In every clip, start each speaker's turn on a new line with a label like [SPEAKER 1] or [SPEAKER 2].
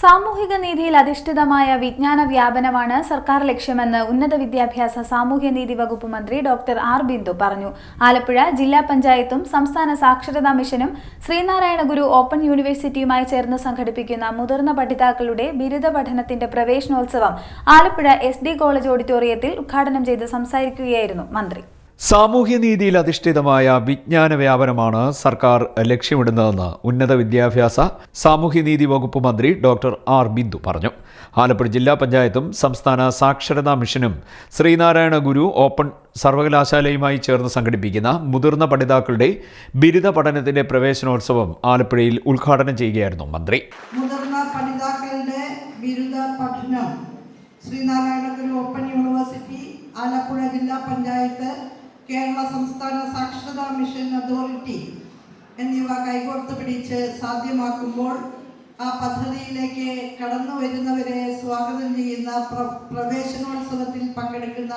[SPEAKER 1] സാമൂഹിക നീതിയിൽ അധിഷ്ഠിതമായ വിജ്ഞാന വ്യാപനമാണ് സർക്കാർ ലക്ഷ്യമെന്ന് ഉന്നത വിദ്യാഭ്യാസ സാമൂഹ്യനീതി വകുപ്പ് മന്ത്രി ഡോക്ടർ ആർ ബിന്ദു പറഞ്ഞു. ആലപ്പുഴ ജില്ലാ പഞ്ചായത്തും സംസ്ഥാന സാക്ഷരതാ മിഷനും ശ്രീനാരായണ ഗുരു ഓപ്പൺ യൂണിവേഴ്സിറ്റിയുമായി ചേർന്ന് സംഘടിപ്പിക്കുന്ന മുതിർന്ന പഠിതാക്കളുടെ ബിരുദ പഠനത്തിന്റെ പ്രവേശനോത്സവം ആലപ്പുഴ എസ് കോളേജ് ഓഡിറ്റോറിയത്തിൽ ഉദ്ഘാടനം ചെയ്ത് സംസാരിക്കുകയായിരുന്നു മന്ത്രി.
[SPEAKER 2] സാമൂഹ്യനീതിയിൽ അധിഷ്ഠിതമായ വിജ്ഞാന വ്യാപനമാണ് സർക്കാർ ലക്ഷ്യമിടുന്നതെന്ന് ഉന്നത വിദ്യാഭ്യാസ സാമൂഹ്യനീതി വകുപ്പ് മന്ത്രി ഡോക്ടർ ആർ. ബിന്ദു പറഞ്ഞു. ആലപ്പുഴ ജില്ലാ പഞ്ചായത്തും സംസ്ഥാന സാക്ഷരതാ മിഷനും ശ്രീനാരായണ ഗുരു ഓപ്പൺ സർവകലാശാലയുമായി ചേർന്ന് സംഘടിപ്പിക്കുന്ന മുതിർന്ന പഠിതാക്കളുടെ ബിരുദ പഠനത്തിന്റെ പ്രവേശനോത്സവം ആലപ്പുഴയിൽ ഉദ്ഘാടനം ചെയ്യുകയായിരുന്നു മന്ത്രി.
[SPEAKER 3] മുതിർന്ന പഠിതാക്കളുടെ ബിരുദ പഠനം ശ്രീനാരായണ ഗുരു ഓപ്പൺ യൂണിവേഴ്സിറ്റി ആലപ്പുഴ ജില്ലാ പഞ്ചായത്ത് കേരള സംസ്ഥാന സാക്ഷരതാ മിഷൻ അതോറിറ്റി എന്നിവ കൈകോർത്ത് പിടിച്ച് സാധ്യമാക്കുമ്പോൾ ആ പദ്ധതിയിലേക്ക് കടന്നു വരുന്നവരെ സ്വാഗതം ചെയ്യുന്ന പ്ര- പ്രവേശനോത്സവത്തിൽ പങ്കെടുക്കുന്ന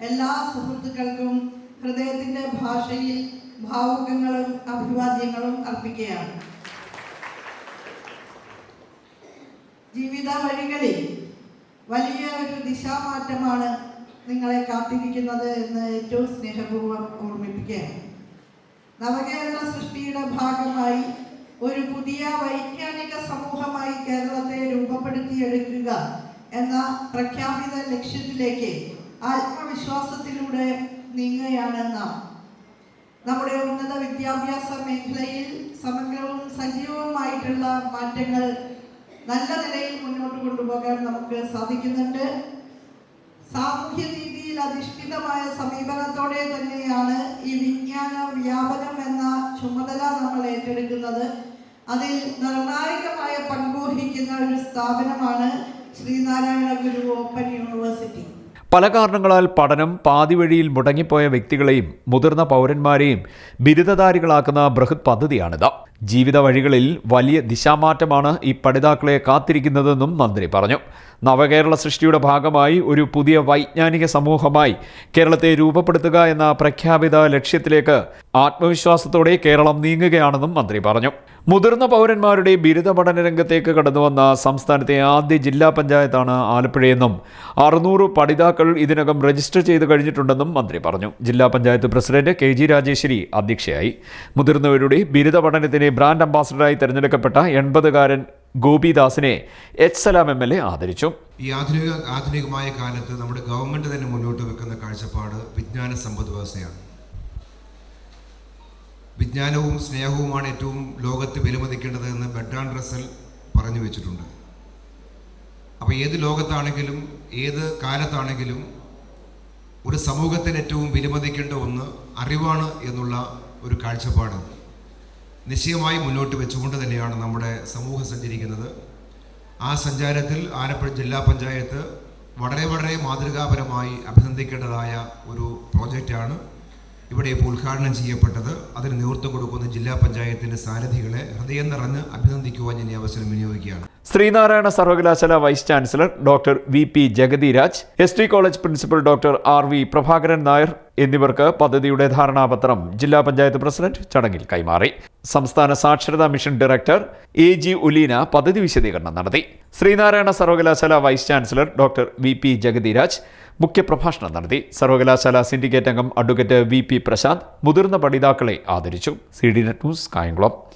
[SPEAKER 3] എല്ലാ സുഹൃത്തുക്കൾക്കും ഹൃദയത്തിന്റെ ഭാഷയിൽ ഭാവുകങ്ങളും അഭിവാദ്യങ്ങളും അർപ്പിക്കുകയാണ്. ജീവിത വഴികളിൽ വലിയ ഒരു ദിശാമാറ്റമാണ് നിങ്ങളെ കാത്തിരിക്കുന്നത് എന്ന് ഏറ്റവും സ്നേഹപൂർവം ഓർമ്മിപ്പിക്കുകയാണ്. നവകേരള സൃഷ്ടിയുടെ ഭാഗമായി ഒരു പുതിയ വൈജ്ഞാനിക സമൂഹമായി കേരളത്തെ രൂപപ്പെടുത്തിയെടുക്കുക എന്ന പ്രഖ്യാപിത ലക്ഷ്യത്തിലേക്ക് ആത്മവിശ്വാസത്തിലൂടെ നീങ്ങുകയാണ് നാം നമ്മുടെ ഉന്നത വിദ്യാഭ്യാസ മേഖലയിൽ സമഗ്രവും സജീവവുമായിട്ടുള്ള മാറ്റങ്ങൾ നല്ല നിലയിൽ മുന്നോട്ട് കൊണ്ടുപോകാൻ നമുക്ക് സാധിക്കുന്നുണ്ട്. സാമൂഹ്യ രീതിയിൽ അധിഷ്ഠിതമായ സമീപനത്തോടെ തന്നെയാണ് ഈ വിജ്ഞാന വ്യാപനം എന്ന ചുമതല നമ്മൾ ഏറ്റെടുക്കുന്നത്. അതിൽ നിർണായകമായ പങ്കുവഹിക്കുന്ന ഒരു സ്ഥാപനമാണ് ശ്രീനാരായണ ഗുരു ഓപ്പൺ യൂണിവേഴ്സിറ്റി.
[SPEAKER 2] പല കാരണങ്ങളാൽ പഠനം പാതിവഴിയിൽ മുടങ്ങിപ്പോയ വ്യക്തികളെയും മുതിർന്ന പൗരന്മാരെയും ബിരുദധാരികളാക്കുന്ന ബൃഹത് പദ്ധതിയാണിത്. ജീവിത വഴികളിൽ വലിയ ദിശാമാറ്റമാണ് ഈ പഠിതാക്കളെ കാത്തിരിക്കുന്നതെന്നും മന്ത്രി പറഞ്ഞു. നവകേരള സൃഷ്ടിയുടെ ഭാഗമായി ഒരു പുതിയ വൈജ്ഞാനിക സമൂഹമായി കേരളത്തെ രൂപപ്പെടുത്തുക എന്ന പ്രഖ്യാപിത ലക്ഷ്യത്തിലേക്ക് ആത്മവിശ്വാസത്തോടെ കേരളം നീങ്ങുകയാണെന്നും മന്ത്രി പറഞ്ഞു. മുതിർന്ന പൗരന്മാരുടെ ബിരുദ പഠന രംഗത്തേക്ക് കടന്നുവന്ന സംസ്ഥാനത്തെ ആദ്യ ജില്ലാ പഞ്ചായത്താണ് ആലപ്പുഴയെന്നും അറുന്നൂറ് പഠിതാക്കൾ ഇതിനകം രജിസ്റ്റർ ചെയ്ത് കഴിഞ്ഞിട്ടുണ്ടെന്നും മന്ത്രി പറഞ്ഞു. ജില്ലാ panchayat president K G Rajeshwari അധ്യക്ഷയായി. മുതിർന്നവരുടെ ബിരുദ പഠനത്തിന് ബ്രാൻഡ് അംബാസഡറായി തെരഞ്ഞെടുക്കപ്പെട്ട എൺപതുകാരൻ ഗോപിദാസിനെ H Salam M L A ആദരിച്ചു.
[SPEAKER 4] ഈ ആധുനിക ആധുനികമായ കാലത്ത് നമ്മുടെ ഗവൺമെന്റ് തന്നെ മുന്നോട്ട് വെക്കുന്ന കാഴ്ചപ്പാട് വിജ്ഞാന സമ്പദ് വ്യവസ്ഥയാണ്. വിജ്ഞാനവും സ്നേഹവുമാണ് ഏറ്റവും ലോകത്ത് വിലമതിക്കേണ്ടത് എന്ന് ബെഡ്രാൻ റസൽ പറഞ്ഞു വെച്ചിട്ടുണ്ട്. അപ്പോൾ ഏത് ലോകത്താണെങ്കിലും ഏത് കാലത്താണെങ്കിലും ഒരു സമൂഹത്തിന് ഏറ്റവും വിലമതിക്കേണ്ട ഒന്ന് അറിവാണ് എന്നുള്ള ഒരു കാഴ്ചപ്പാട് നിശ്ചയമായി മുന്നോട്ട് വെച്ചുകൊണ്ട് തന്നെയാണ് നമ്മുടെ സമൂഹം സഞ്ചരിക്കുന്നത്. ആ സഞ്ചാരത്തിൽ ആലപ്പുഴ ജില്ലാ പഞ്ചായത്ത് വളരെ വളരെ മാതൃകാപരമായി അഭിനന്ദിക്കേണ്ടതായ ഒരു പ്രോജക്റ്റാണ് ഇവിടെ ഇപ്പോൾ ഉദ്ഘാടനം ചെയ്യപ്പെട്ടത്. അതിന് നേതൃത്വം കൊടുക്കുന്ന ജില്ലാ പഞ്ചായത്തിന്റെ സാരഥികളെ ഹൃദയം നിറഞ്ഞ് അഭിനന്ദിക്കുവാൻ ഞാൻ ഈ അവസരം വിനിയോഗിക്കുകയാണ്.
[SPEAKER 2] ശ്രീനാരായണ സർവകലാശാല vice chancellor doctor V P Jagathiraj S T college principal doctor R V Prabhakaran Nair എന്നിവർക്ക് പദ്ധതിയുടെ ധാരണാപത്രം ജില്ലാ പഞ്ചായത്ത് പ്രസിഡന്റ് ചടങ്ങിൽ കൈമാറി. സംസ്ഥാന സാക്ഷരതാ mission director A G Uleena പദ്ധതി വിശദീകരണം നടത്തി. ശ്രീനാരായണ സർവകലാശാല vice chancellor doctor V P Jagathiraj മുഖ്യപ്രഭാഷണം നടത്തി. സർവകലാശാല സിൻഡിക്കേറ്റ് അംഗം അഡ്വക്കേറ്റ് വി പി പ്രശാന്ത് മുതിർന്ന പഠിതാക്കളെ ആദരിച്ചു. C D net news Kayamkulam.